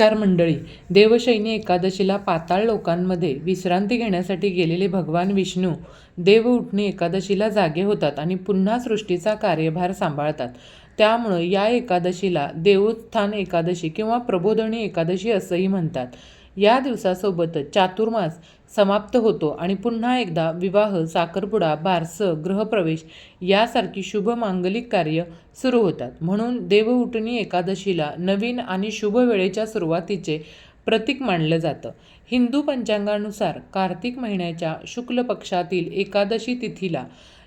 नमस्कार मंडळी. देवशैनी एकादशीला पाताळ लोकांमध्ये विश्रांती घेण्यासाठी गेलेले भगवान विष्णू देव उठणी एकादशीला जागे होतात आणि पुन्हा सृष्टीचा कार्यभार सांभाळतात. त्यामुळं या एकादशीला देवोत्थान एकादशी किंवा प्रबोधनी एकादशी असंही म्हणतात. या दिवसासोबतच चातुर्मास समाप्त होतो आणि पुन्हा एकदा विवाह साखरपुडा बारसं गृहप्रवेश यासारखी शुभ मांगलिक कार्य सुरू होतात. म्हणून देवउटणी एकादशीला नवीन आणि शुभ वेळेच्या सुरुवातीचे प्रतीक मानलं जातं. हिंदू पंचांगानुसार कार्तिक महिन्याच्या शुक्ल पक्षातील एकादशी तिथीला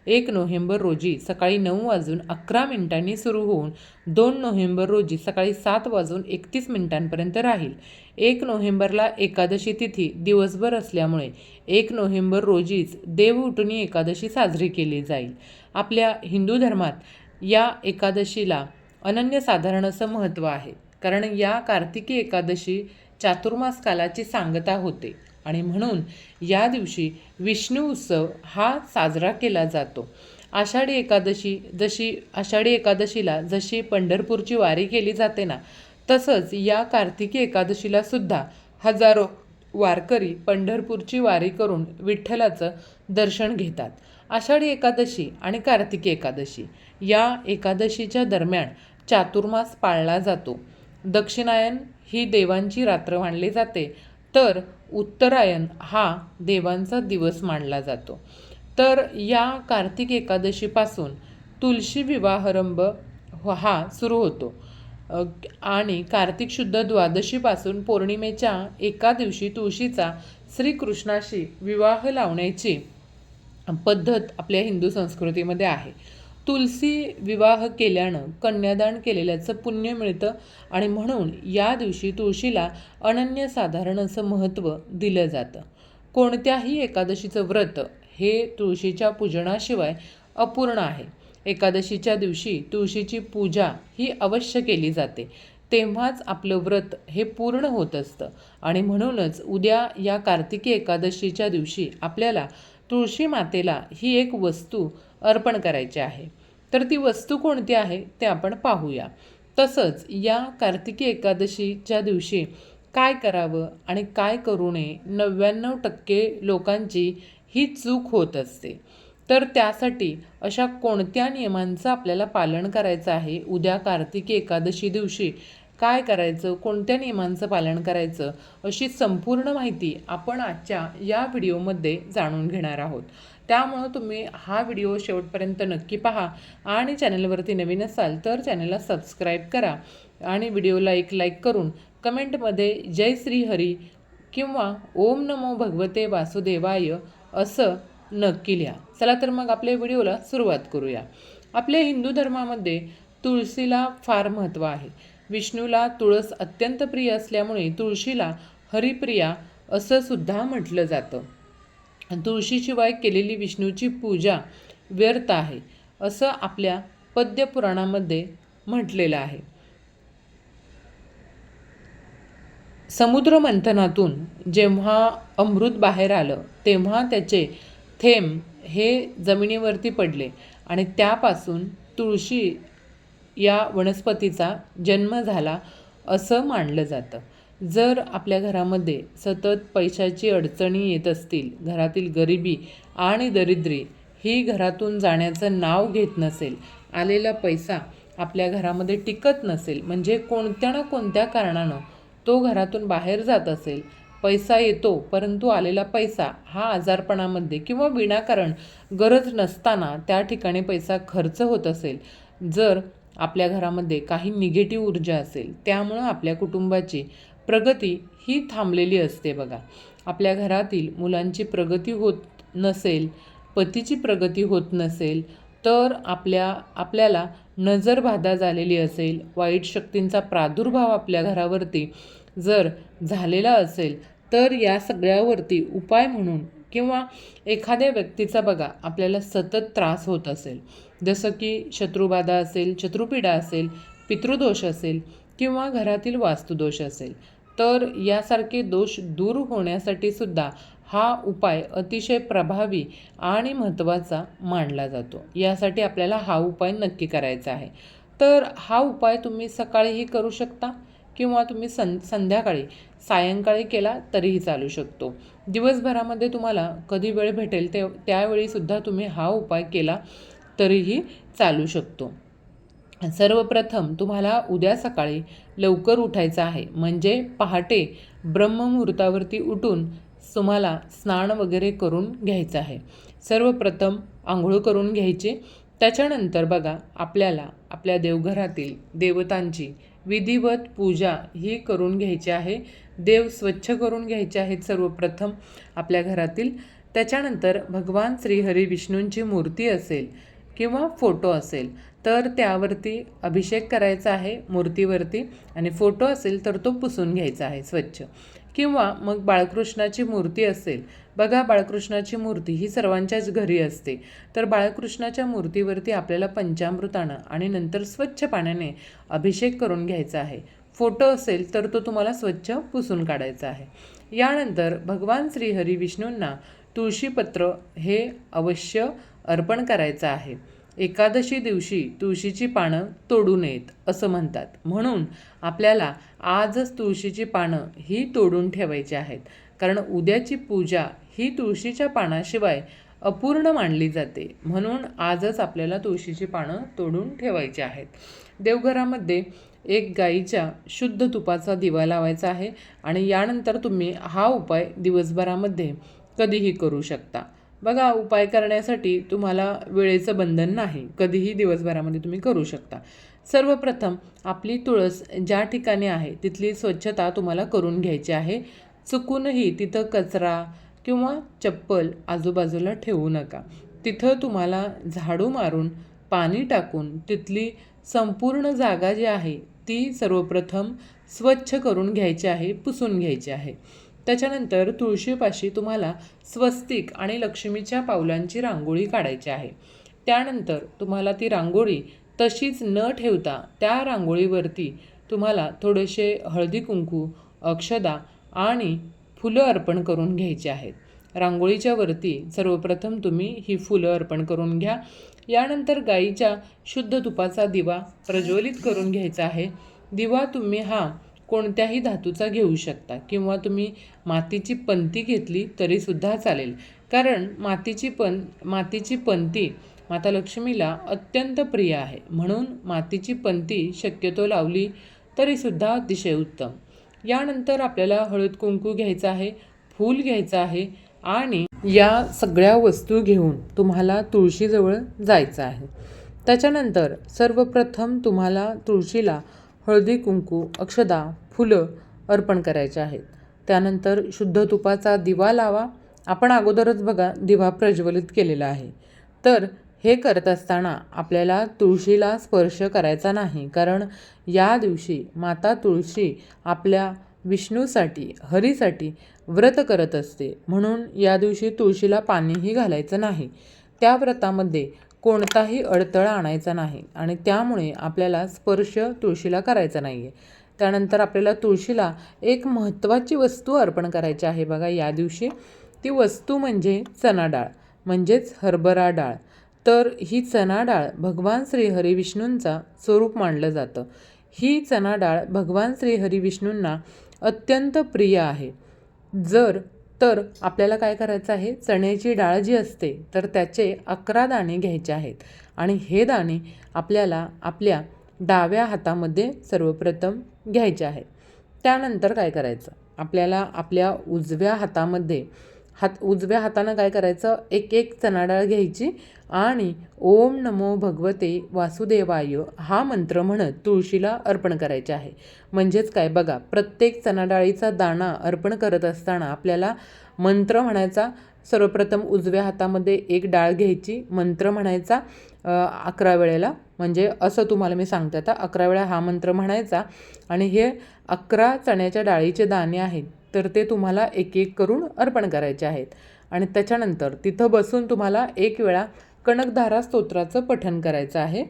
एक नोव्हेंबर रोजी सकाळी नऊ वाजून अकरा मिनिटांनी सुरू होऊन दोन नोव्हेंबर रोजी सकाळी सात वाजून एकतीस मिनिटांपर्यंत राहील. एक नोव्हेंबरला एकादशी तिथी दिवसभर असल्यामुळे एक नोव्हेंबर रोजीच देवउठणी एकादशी साजरी केली जाईल. आपल्या हिंदू धर्मात या एकादशीला अनन्यसाधारण असं महत्त्व आहे. कारण या कार्तिकी एकादशी चातुर्मास कालाची सांगता होते. आणि म्हणून या दिवशी विष्णू उत्सव हा साजरा केला जातो. आषाढी एकादशी जशी आषाढी एकादशीला जशी पंढरपूरची वारी केली जाते ना तसंच या कार्तिकी एकादशीला सुद्धा हजारो वारकरी पंढरपूरची वारी करून विठ्ठलाचं दर्शन घेतात. आषाढी एकादशी आणि कार्तिकी एकादशी या एकादशीच्या दरम्यान चातुर्मास पाळला जातो. दक्षिणायन ही देवांची रात्र मानली जाते. तर उत्तरायण हा देवांचा दिवस मानला जातो. तर या कार्तिक एकादशीपासून तुलसी विवाहारंभ हा सुरू होतो. आणि कार्तिक शुद्ध द्वादशीपासून पौर्णिमेच्या एका दिवशी तुळशीचा श्रीकृष्णाशी विवाह लावण्याची पद्धत आपल्या हिंदू संस्कृतीमध्ये आहे. तुलसी विवाह केल्यानं कन्यादान केलेल्याचं पुण्य मिळतं आणि म्हणून या दिवशी तुळशीला अनन्यसाधारण असं महत्त्व दिलं जातं. कोणत्याही एकादशीचं व्रत हे तुळशीच्या पूजनाशिवाय अपूर्ण आहे. एकादशीच्या दिवशी तुळशीची पूजा ही अवश्य केली जाते. तेव्हाच आपलं व्रत हे पूर्ण होत असतं आणि म्हणूनच उद्या या कार्तिकी एकादशीच्या दिवशी आपल्याला तुळशी मातेला ही एक वस्तू अर्पण करायची आहे. तर ती वस्तू कोणती आहे ते आपण पाहूया. तसंच या कार्तिकी एकादशीच्या दिवशी काय करावं आणि काय करू नये नव्याण्णव टक्के लोकांची ही चूक होत असते. तर त्यासाठी अशा कोणत्या नियमांचं आपल्याला पालन करायचं आहे? उद्या कार्तिकी एकादशी दिवशी काय करायचं? कोणत्या नियमांचं पालन करायचं? अशी संपूर्ण माहिती आपण आजच्या या व्हिडिओमध्ये जाणून घेणार आहोत. त्यामुळं तुम्ही हा व्हिडिओ शेवटपर्यंत नक्की पहा आणि चॅनलवरती नवीन असाल तर चॅनलला सबस्क्राईब करा आणि व्हिडिओला एक लाईक करून कमेंटमध्ये जय श्री हरी किंवा ओम नमो भगवते वासुदेवाय असं नक्की लिहा. चला तर मग आपल्या व्हिडिओला सुरुवात करूया. आपल्या हिंदू धर्मामध्ये तुळशीला फार महत्त्व आहे. विष्णूला तुळस अत्यंत प्रिय असल्यामुळे तुळशीला हरिप्रिया असं सुद्धा म्हटलं जातं. तुळशीशिवाय केलेली विष्णूची पूजा व्यर्थ आहे असं आपल्या पद्यपुराणामध्ये म्हटलेलं आहे. समुद्र मंथनातून जेव्हा अमृत बाहेर आलं तेव्हा त्याचे थेंब हे जमिनीवरती पडले आणि त्यापासून तुळशी या वनस्पतीचा जन्म झाला असं मानलं जातं. जर आपल्या घरामध्ये सतत पैशाची अडचणी येत असतील घरातील गरिबी आणि दरिद्री ही घरातून जाण्याचं नाव घेत नसेल आलेला पैसा आपल्या घरामध्ये टिकत नसेल म्हणजे कोणत्या ना कोणत्या कारणानं तो घरातून बाहेर जात असेल पैसा येतो परंतु आलेला पैसा हा आजारपणामध्ये किंवा विनाकारण गरज नसताना त्या ठिकाणी पैसा खर्च होत असेल. जर आपल्या घरामध्ये काही निगेटिव्ह ऊर्जा असेल त्यामुळं आपल्या कुटुंबाची प्रगती ही थांबलेली असते बघा. आपल्या घरातील मुलांची प्रगती होत नसेल पतीची प्रगती होत नसेल तर आपल्या आपल्याला नजरबाधा झालेली असेल वाईट शक्तींचा प्रादुर्भाव आपल्या घरावरती जर झालेला असेल तर या सगळ्यावरती उपाय म्हणून किंवा एखाद्या व्यक्तीचा बघा आपल्याला सतत त्रास होत असेल. जसं की शत्रुबाधा असेल शत्रुपीडा असेल पितृदोष असेल किंवा घरातील वास्तुदोष असेल. तर यासारखे दोष दूर होण्यासाठी सुद्धा हा उपाय अतिशय प्रभावी आणि महत्त्वाचा मानला जातो. यासाठी आपल्याला हा उपाय नक्की करायचा आहे. तर हा उपाय तुम्ही सकाळीही करू शकता किंवा तुम्ही सं संध्याकाळी सायंकाळी केला तरीही चालू शकतो. दिवसभरामध्ये तुम्हाला कधी वेळ भेटेल ते त्यावेळीसुद्धा तुम्ही हा उपाय केला तरीही चालू शकतो. सर्वप्रथम तुम्हाला उद्या सकाळी लवकर उठायचं आहे. म्हणजे पहाटे ब्रह्ममुहूर्तावरती उठून तुम्हाला स्नान वगैरे करून घ्यायचं आहे. सर्वप्रथम आंघोळ करून घ्यायची. त्याच्यानंतर बघा आपल्याला आपल्या देवघरातील देवतांची विधिवत पूजा ही करून घ्यायची आहे. देव स्वच्छ करून घ्यायचे आहेत सर्वप्रथम आपल्या घरातील. त्याच्यानंतर भगवान श्रीहरी विष्णूंची मूर्ती असेल. किंवा फोटो असेल तर त्यावरती अभिषेक करायचा आहे मूर्तीवरती आणि फोटो असेल तर तो पुसून घ्यायचा आहे स्वच्छ. किंवा मग बाळकृष्णाची मूर्ती असेल बघा बाळकृष्णाची मूर्ती ही सर्वांच्याच घरी असते तर बाळकृष्णाच्या मूर्तीवरती आपल्याला पंचामृतानं आणि नंतर स्वच्छ पाण्याने अभिषेक करून घ्यायचा आहे. फोटो असेल तर तो तुम्हाला स्वच्छ पुसून काढायचा आहे. यानंतर भगवान श्रीहरी विष्णूंना तुळशीपत्र हे अवश्य अर्पण करायचं आहे. एकादशी दिवशी तुळशीची पानं तोडू नयेत असं म्हणतात. म्हणून आपल्याला आजच तुळशीची पानं ही तोडून ठेवायची आहेत. कारण उद्याची पूजा ही तुळशीच्या पानाशिवाय अपूर्ण मानली जाते. म्हणून आजच आपल्याला तुळशीची पानं तोडून ठेवायची आहेत. देवघरामध्ये एक गाईच्या शुद्ध तुपाचा दिवा लावायचा आहे आणि यानंतर तुम्ही हा उपाय दिवसभरामध्ये कधीही करू शकता. बघा उपाय करण्यासाठी तुम्हाला वेळेचं बंधन नाही. कधीही दिवसभरामध्ये तुम्ही करू शकता. सर्वप्रथम आपली तुळस ज्या ठिकाणी आहे तिथली स्वच्छता तुम्हाला करून घ्यायची आहे. चुकूनही तिथं कचरा किंवा चप्पल आजूबाजूला ठेवू नका. तिथं तुम्हाला झाडू मारून पाणी टाकून तिथली संपूर्ण जागा जी आहे ती सर्वप्रथम स्वच्छ करून घ्यायची आहे पुसून घ्यायची आहे. त्याच्यानंतर तुळशीपाशी तुम्हाला स्वस्तिक आणि लक्ष्मीच्या पावलांची रांगोळी काढायची आहे. त्यानंतर तुम्हाला ती रांगोळी तशीच न ठेवता त्या रांगोळीवरती तुम्हाला थोडेसे हळदी कुंकू अक्षदा आणि फुलं अर्पण करून घ्यायची आहेत. रांगोळीच्या वरती सर्वप्रथम तुम्ही ही फुलं अर्पण करून घ्या. यानंतर गाईच्या शुद्ध तुपाचा दिवा प्रज्वलित करून घ्यायचा आहे. दिवा तुम्ही हा कोणत्याही धातूचा घेऊ शकता किंवा तुम्ही मातीची पंती घेतली तरीसुद्धा चालेल. कारण मातीची पण मातीची पंती माता लक्ष्मीला अत्यंत प्रिय आहे. म्हणून मातीची पंती शक्यतो लावली तरीसुद्धा अतिशय उत्तम. यानंतर आपल्याला हळद कुंकू घ्यायचं आहे फूल घ्यायचं आहे आणि या सगळ्या वस्तू घेऊन तुम्हाला तुळशीजवळ जायचं आहे. त्याच्यानंतर सर्वप्रथम तुम्हाला तुळशीला हळदी कुंकू अक्षदा फुलं अर्पण करायचे आहेत. त्यानंतर शुद्ध तुपाचा दिवा लावा. आपण अगोदरच बघा दिवा प्रज्वलित केलेला आहे. तर हे करत असताना आपल्याला तुळशीला स्पर्श करायचा नाही कारण या दिवशी माता तुळशी आपल्या विष्णूसाठी हरीसाठी व्रत करत असते. म्हणून या दिवशी तुळशीला पाणीही घालायचं नाही. त्या व्रतामध्ये कोणताही अडथळा आणायचा नाही आणि त्यामुळे आपल्याला स्पर्श तुळशीला करायचा नाही आहे त्यानंतर आपल्याला तुळशीला एक महत्त्वाची वस्तू अर्पण करायची आहे बघा या दिवशी. ती वस्तू म्हणजे चना डाळ म्हणजेच हरभरा डाळ. तर ही चना डाळ भगवान श्री हरिविष्णूंचा स्वरूप मानलं जातं. ही चना डाळ भगवान श्री हरिविष्णूंना अत्यंत प्रिय आहे. जर तर आपल्याला काय करायचं आहे? चण्याची डाळ जी असते तर त्याचे अकरा दाणे घ्यायचे आहेत. आणि हे दाणे आपल्याला आपल्या डाव्या हातामध्ये सर्वप्रथम घ्यायचे आहेत. त्यानंतर काय करायचं? आपल्याला आपल्या उजव्या हातामध्ये हात उजव्या हातानं काय करायचं? एक एक चणा डाळ घ्यायची आणि ओम नमो भगवते वासुदेवाय हा मंत्र म्हणत तुळशीला अर्पण करायचे आहे. म्हणजेच काय? बघा प्रत्येक चणा डाळीचा दाणा अर्पण करत असताना आपल्याला मंत्र म्हणायचा. सर्वप्रथम उजव्या हातामध्ये एक डाळ घ्यायची. मंत्र म्हणायचा अकरा वेळेला. म्हणजे असं तुम्हाला मी सांगते आता. अकरा वेळा हा मंत्र म्हणायचा आणि हे अकरा चण्याच्या डाळीचे दाणे आहेत. तर ते तुम्हाला एक एक करून अर्पण करायचे आहेत. आणि त्याच्यानंतर तिथं बसून तुम्हाला एक वेळा कणकधारा स्तोत्राचं पठन करायचं आहे.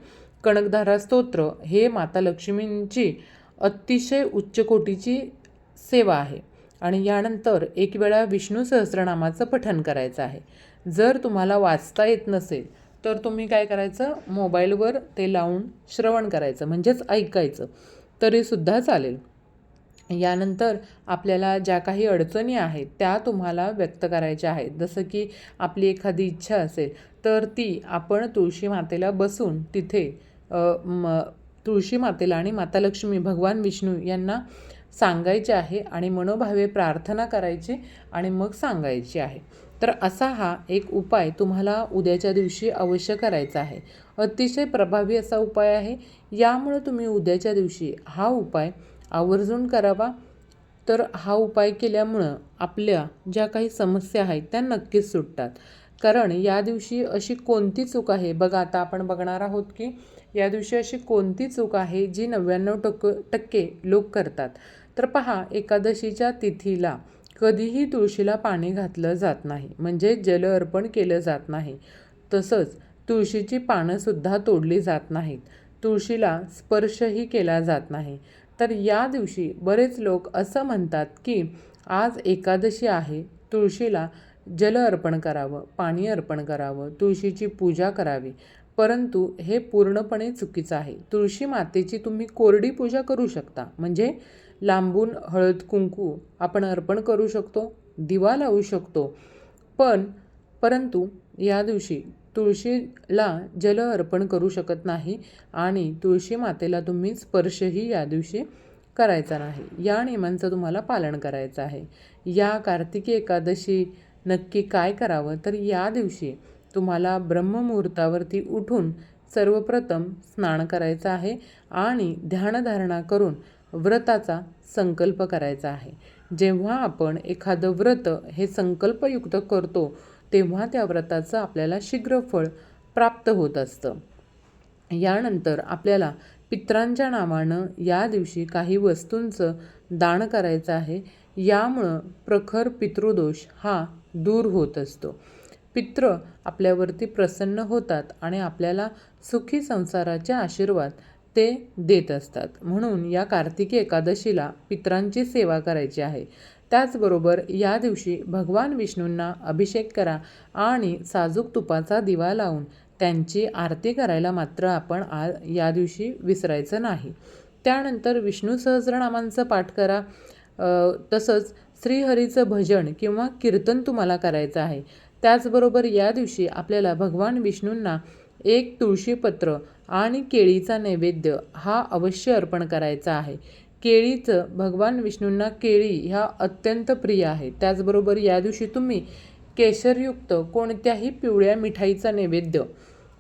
कणकधारा स्तोत्र हे माता लक्ष्मींची अतिशय उच्चकोटीची सेवा आहे. आणि यानंतर एक वेळा विष्णू सहस्रनामाचं पठन करायचं आहे. जर तुम्हाला वाचता येत नसेल तर तुम्ही काय करायचं? मोबाईलवर ते लावून श्रवण करायचं म्हणजेच ऐकायचं. तरीसुद्धा चालेल. यानंतर आपल्याला ज्या काही अडचणी आहेत त्या तुम्हाला व्यक्त करायच्या आहेत. जसं की आपली एखादी इच्छा असेल तर ती आपण तुळशी मातेला बसून तिथे म तुळशी मातेला आणि माता लक्ष्मी भगवान विष्णू यांना सांगायचे आहे आणि मनोभावे प्रार्थना करायची आणि मग सांगायची आहे. तर असा हा एक उपाय तुम्हाला उद्याच्या दिवशी अवश्य करायचा आहे. अतिशय प्रभावी असा उपाय आहे. यामुळं तुम्ही उद्याच्या दिवशी हा उपाय आवर्जून करावा. तर हा उपाय केल्यामुळं आपल्या ज्या काही समस्या आहेत त्या नक्कीच सुटतात. कारण या दिवशी अशी कोणती चूक आहे? बघा आता आपण बघणार आहोत की या दिवशी अशी कोणती चूक आहे जी नव्याण्णव टक्क टक्के लोक करतात? तर पहा एकादशीच्या तिथीला कधीही तुळशीला पाणी घातलं जात नाही. म्हणजे जल अर्पण केलं जात नाही. तसंच तुळशीची पानंसुद्धा तोडली जात नाहीत. तुळशीला स्पर्शही केला जात नाही. तर या दिवशी बरेच लोक असं म्हणतात की आज एकादशी आहे. तुळशीला जल अर्पण करावं पाणी अर्पण करावं तुळशीची पूजा करावी. परंतु हे पूर्णपणे चुकीचं आहे. तुळशी मातेची तुम्ही कोरडी पूजा करू शकता. म्हणजे लांबून हळद कुंकू आपण अर्पण करू शकतो दिवा लावू शकतो. पण परंतु या दिवशी तुळशीला जल अर्पण करू शकत नाही आणि तुळशी मातेला तुम्ही स्पर्शही या दिवशी करायचा नाही. या नियमांचं तुम्हाला पालन करायचं आहे. या कार्तिकी एकादशी नक्की काय करावं? तर या दिवशी तुम्हाला ब्रह्ममुहूर्तावरती उठून सर्वप्रथम स्नान करायचं आहे आणि ध्यानधारणा करून व्रताचा संकल्प करायचा आहे. जेव्हा आपण एखादं व्रत हे संकल्पयुक्त करतो तेव्हा त्या व्रताचं आपल्याला शीघ्र फळ प्राप्त होत असतं. यानंतर आपल्याला पित्रांच्या नावानं या दिवशी काही वस्तूंचं दान करायचं आहे यामुळं प्रखर पितृदोष हा दूर होत असतो. पित्र आपल्यावरती प्रसन्न होतात आणि आपल्याला सुखी संसाराचे आशीर्वाद ते देत असतात. म्हणून या कार्तिकी एकादशीला पित्रांची सेवा करायची आहे. त्याचबरोबर या दिवशी भगवान विष्णूंना अभिषेक करा आणि साजूक तुपाचा दिवा लावून त्यांची आरती करायला मात्र आपण आ या दिवशी विसरायचं नाही. त्यानंतर विष्णू सहस्रनामांचं पाठ करा. तसंच श्रीहरीचं भजन किंवा कीर्तन तुम्हाला करायचं आहे. त्याचबरोबर या दिवशी आपल्याला भगवान विष्णूंना एक तुळशीपत्र आणि केळीचा नैवेद्य हा अवश्य अर्पण करायचा आहे. केळीचं भगवान विष्णूंना केळी ह्या अत्यंत प्रिय आहे त्याचबरोबर या दिवशी तुम्ही केशरयुक्त कोणत्याही पिवळ्या मिठाईचा नैवेद्य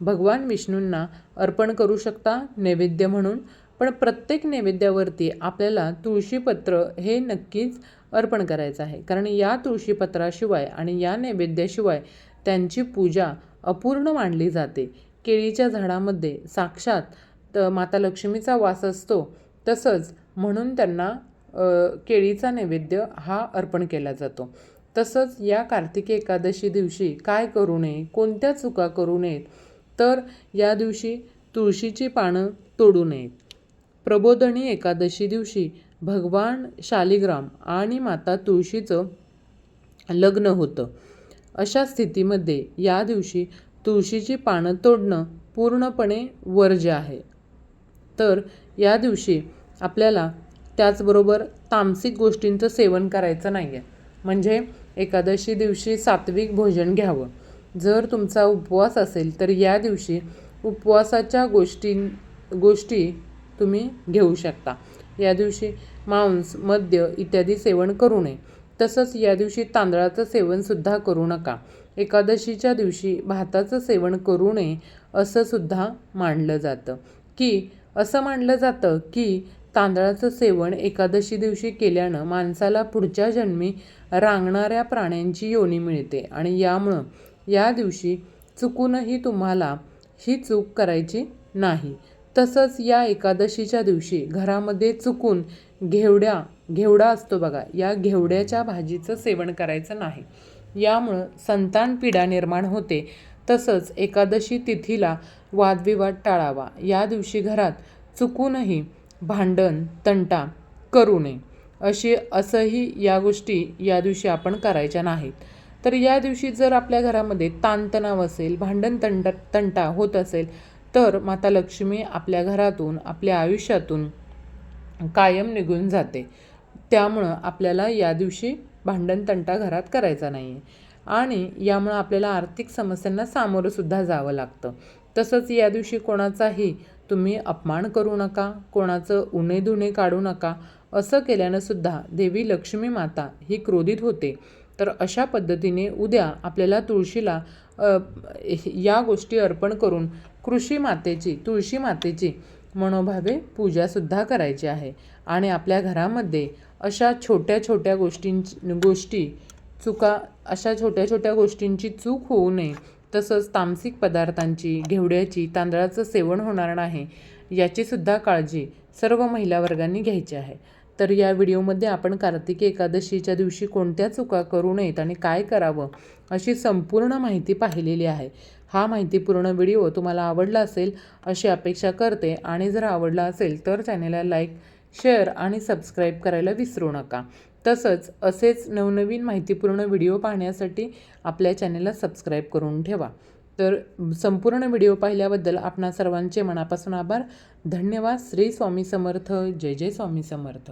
भगवान विष्णूंना अर्पण करू शकता नैवेद्य म्हणून. पण प्रत्येक नैवेद्यावरती आपल्याला तुळशीपत्र हे नक्कीच अर्पण करायचं आहे. कारण या तुळशीपत्राशिवाय आणि या नैवेद्याशिवाय त्यांची पूजा अपूर्ण मानली जाते. केळीच्या झाडामध्ये साक्षात माता लक्ष्मीचा वास असतो. तसंच म्हणून त्यांना केळीचा नैवेद्य हा अर्पण केला जातो. तसंच या कार्तिकी एकादशी दिवशी काय करू नये कोणत्या चुका करू नयेत तर या दिवशी तुळशीची पानं तोडू नयेत. प्रबोधनी एकादशी दिवशी भगवान शालिग्राम आणि माता तुळशीचं लग्न होतं. अशा स्थितीमध्ये या दिवशी तुळशीची पानं तोडणं पूर्णपणे वर्ज्य आहे. तर या दिवशी आपल्याला त्याचबरोबर तामसिक गोष्टींचं सेवन करायचं नाही आहे म्हणजे एकादशी दिवशी सात्विक भोजन घ्यावं. जर तुमचा उपवास असेल तर या दिवशी उपवासाच्या गोष्टी गोष्टी तुम्ही घेऊ शकता. या दिवशी मांस मद्य इत्यादी सेवन करू नये. तसंच या दिवशी तांदळाचं सेवनसुद्धा करू नका. एकादशीच्या दिवशी भाताचं सेवन करू नये असंसुद्धा मानलं जातं. की असं मानलं जातं की तांदळाचं सेवन एकादशी दिवशी केल्यानं माणसाला पुढच्या जन्मी रांगणाऱ्या प्राण्यांची योनी मिळते आणि यामुळं या दिवशी चुकूनही तुम्हाला ही चूक करायची नाही. तसंच या एकादशीच्या दिवशी घरामध्ये चुकून घेवड्या घेवडा असतो बघा या घेवड्याच्या भाजीचं सेवन करायचं नाही. यामुळं संतान पिढा निर्माण होते. तसंच एकादशी तिथीला वादविवाद टाळावा. या दिवशी घरात चुकूनही भांडण तंटा करू नये. अशी असंही या गोष्टी या दिवशी आपण करायच्या नाहीत. तर या दिवशी जर आपल्या घरामध्ये ताणतणाव असेल भांडण तंट तंटा होत असेल तर माता लक्ष्मी आपल्या घरातून आपल्या आयुष्यातून कायम निघून जाते. त्यामुळं आपल्याला या दिवशी भांडण तंटा घरात करायचा नाही आहे आणि यामुळं आपल्याला आर्थिक समस्यांना सामोरंसुद्धा जावं लागतं. तसंच या दिवशी कोणाचाही तुम्ही अपमान करू नका कोणाचं उणे धुणे काढू नका असं केल्यानं सुद्धा देवी लक्ष्मी माता ही क्रोधित होते. तर अशा पद्धतीने उद्या आपल्याला तुळशीला या गोष्टी अर्पण करून कृषी मातेची तुळशी मातेची मनोभावे पूजासुद्धा करायची आहे. आणि आपल्या घरामध्ये अशा छोट्या छोट्या गोष्टींची गोष्टी चुका अशा छोट्या छोट्या गोष्टींची चूक होऊ नये तसंच तामसिक पदार्थांची घेवड्याची तांदळाचं सेवन होणार नाही याचीसुद्धा काळजी सर्व महिला वर्गांनी घ्यायची आहे. तर या व्हिडिओमध्ये आपण कार्तिकी एकादशीच्या दिवशी कोणत्या चुका करू नयेत आणि काय करावं अशी संपूर्ण माहिती पाहिलेली आहे. हा माहितीपूर्ण व्हिडिओ तुम्हाला आवडला असेल अशी अपेक्षा करते. आणि जर आवडला असेल तर चॅनेलला लाईक शेअर आणि सबस्क्राईब करायला विसरू नका. तसंच असेच नवनवीन माहितीपूर्ण व्हिडिओ पाहण्यासाठी आपल्या चॅनेलला सबस्क्राईब करून ठेवा. तर संपूर्ण व्हिडिओ पाहिल्याबद्दल आपणा सर्वांचे मनापासून आभार. धन्यवाद. श्री स्वामी समर्थ. जय जय स्वामी समर्थ.